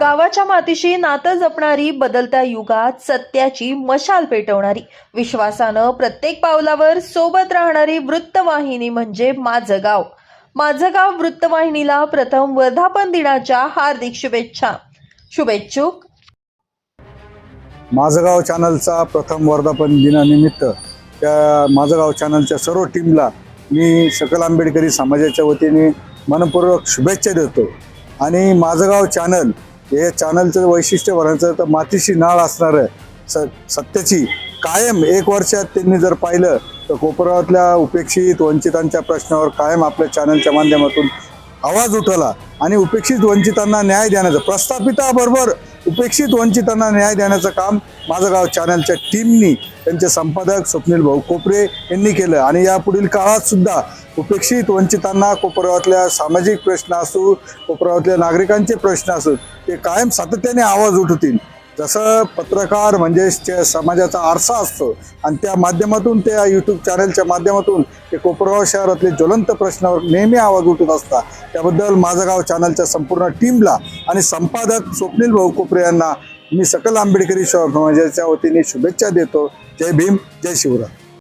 गावाच्या मातीशी नातं जपणारी बदलत्या युगात सत्याची मशाल पेटवणारी. विश्वासानं प्रत्येक पावलावर सोबत राहणारी वृत्तवाहिनी म्हणजे माझं गाव. माझं गाव वृत्तवाहिनीला प्रथम वर्धापन दिनाच्या हार्दिक शुभेच्छा. शुभेच्छुक. माझं गाव चॅनलचा प्रथम वर्धापन दिनानिमित्त त्या माझं गाव चॅनलच्या सर्व टीमला मी सकल आंबेडकरी समाजाच्या वतीने मनपूर्वक शुभेच्छा देतो. आणि माझं गाव चॅनल हे चॅनलचं वैशिष्ट्य म्हणायचं तर मातीशी नाळ असणारं स सत्याची कायम एक वर्षात त्यांनी जर पाहिलं तर कोपरातल्या उपेक्षित वंचितांच्या प्रश्नावर कायम आपल्या चॅनलच्या माध्यमातून आवाज उठवला. आणि उपेक्षित वंचितांना न्याय देण्याचं प्रस्थापिताबरोबर उपेक्षित वंचितांना न्याय देण्याचं काम माझं गाव चॅनलच्या टीमनी त्यांचे संपादक स्वप्नील भाऊ कोपरे यांनी केलं. आणि यापुढील काळात सुद्धा उपेक्षित वंचितांना कोपरावातल्या सामाजिक प्रश्न असू कोपरावातल्या नागरिकांचे प्रश्न असू ते कायम सातत्याने आवाज उठवतील जसं पत्रकार म्हणजे समाजाचा आरसा असतो आणि त्या माध्यमातून त्या यूट्यूब चॅनलच्या माध्यमातून ते कोपरगाव शहरातले ज्वलंत प्रश्नावर नेहमी आवाज उठत असतात. त्याबद्दल माझं गाव चॅनलच्या संपूर्ण टीमला आणि संपादक स्वप्नील भाऊ कोपरे यांना मी सकल आंबेडकरी समाजाच्या वतीने शुभेच्छा देतो. जय भीम जय शिवराय.